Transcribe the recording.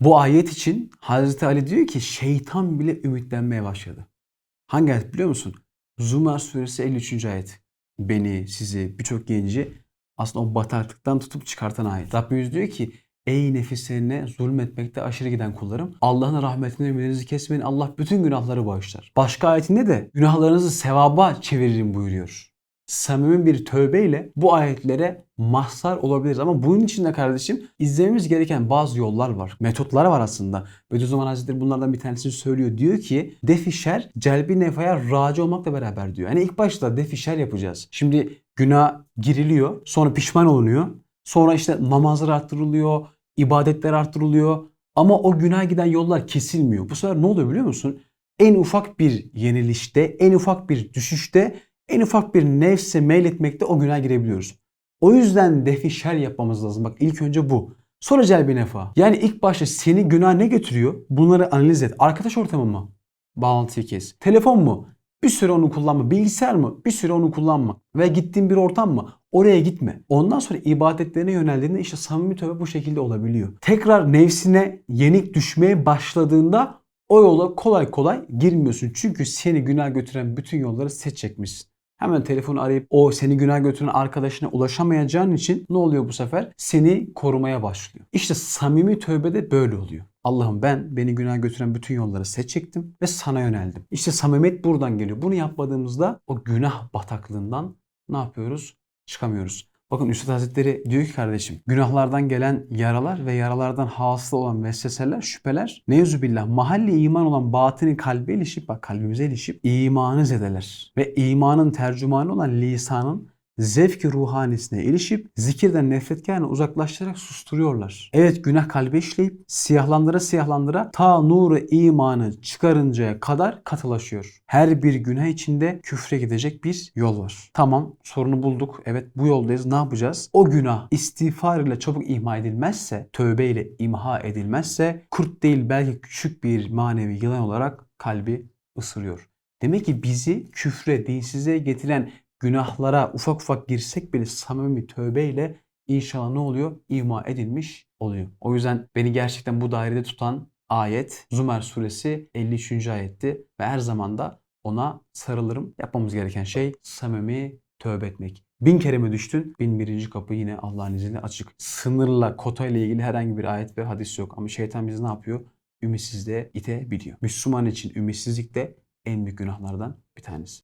Bu ayet için Hazreti Ali diyor ki şeytan bile ümitlenmeye başladı. Hangi ayet biliyor musun? Zumar suresi 53. ayet. Beni, sizi, birçok genci aslında o bataklıktan tutup çıkartan ayet. Rabbimiz diyor ki Ey nefislerine zulmetmekte aşırı giden kullarım. Allah'ın rahmetine ümidinizi kesmeyin. Allah bütün günahları bağışlar. Başka ayetinde de günahlarınızı sevaba çeviririm buyuruyor. Samimi bir tövbeyle bu ayetlere mahzar olabiliriz. Ama bunun için de kardeşim izlememiz gereken bazı yollar var. Metotlar var aslında. Bediüzzaman Hazretleri bunlardan bir tanesini söylüyor. Diyor ki defi şer celbi nefaya raci olmakla beraber diyor. Yani ilk başta defi şer yapacağız. Şimdi günah giriliyor. Sonra pişman olunuyor. Sonra işte namazlar arttırılıyor. ibadetler arttırılıyor. Ama o günah giden yollar kesilmiyor. Bu sefer ne oluyor biliyor musun? En ufak bir yenilişte, en ufak bir düşüşte, en ufak bir nefse meyletmekte o günaha girebiliyoruz. O yüzden defi şer yapmamız lazım. Bak ilk önce bu. Sonra celbi nefa. Yani ilk başta seni günah ne götürüyor? Bunları analiz et. Arkadaş ortamı mı? Bağlantıyı kes. Telefon mu? Bir süre onu kullanma. Bilgisayar mı? Bir süre onu kullanma. Ve gittiğin bir ortam mı? Oraya gitme. Ondan sonra ibadetlerine yöneldiğinde işte samimi tövbe bu şekilde olabiliyor. Tekrar nefsine yenik düşmeye başladığında o yola kolay kolay girmiyorsun. Çünkü seni günah götüren bütün yolları seçecekmişsin. Hemen telefonu arayıp o seni günah götüren arkadaşına ulaşamayacağın için ne oluyor bu sefer? Seni korumaya başlıyor. İşte samimi tövbe de böyle oluyor. Allah'ım ben beni günah götüren bütün yolları seçecektim ve sana yöneldim. İşte samimiyet buradan geliyor. Bunu yapmadığımızda o günah bataklığından ne yapıyoruz? Çıkamıyoruz. Bakın Üstad Hazretleri diyor ki kardeşim günahlardan gelen yaralar ve yaralardan hasıl olan vesveseler, şüpheler neuzubillah mahalli iman olan batını kalbe ilişip bak kalbimize ilişip imanı zedeler. Ve imanın tercümanı olan lisanın zevki ruhanisine ilişip zikirden nefretkarını uzaklaştırarak susturuyorlar. Evet günah kalbe işleyip siyahlandıra siyahlandıra ta nuru imanı çıkarıncaya kadar katılaşıyor. Her bir günah içinde küfre gidecek bir yol var. Tamam sorunu bulduk. Evet bu yoldayız. Ne yapacağız? O günah istiğfar ile çabuk imha edilmezse, tövbe ile imha edilmezse kurt değil belki küçük bir manevi yılan olarak kalbi ısırıyor. Demek ki bizi küfre, dinsizliğe getiren günahlara ufak ufak girsek bile samimi tövbeyle inşallah ne oluyor? İma edilmiş oluyor. O yüzden beni gerçekten bu dairede tutan ayet Zümer suresi 53. ayetti ve her zaman da ona sarılırım. Yapmamız gereken şey samimi tövbe etmek. Bin kere mi düştün? Bin birinci kapı yine Allah'ın izniyle açık. Sınırla, kotayla ilgili herhangi bir ayet ve hadis yok. Ama şeytan bizi ne yapıyor? Ümitsizliğe itebiliyor. Müslüman için ümitsizlik de en büyük günahlardan bir tanesi.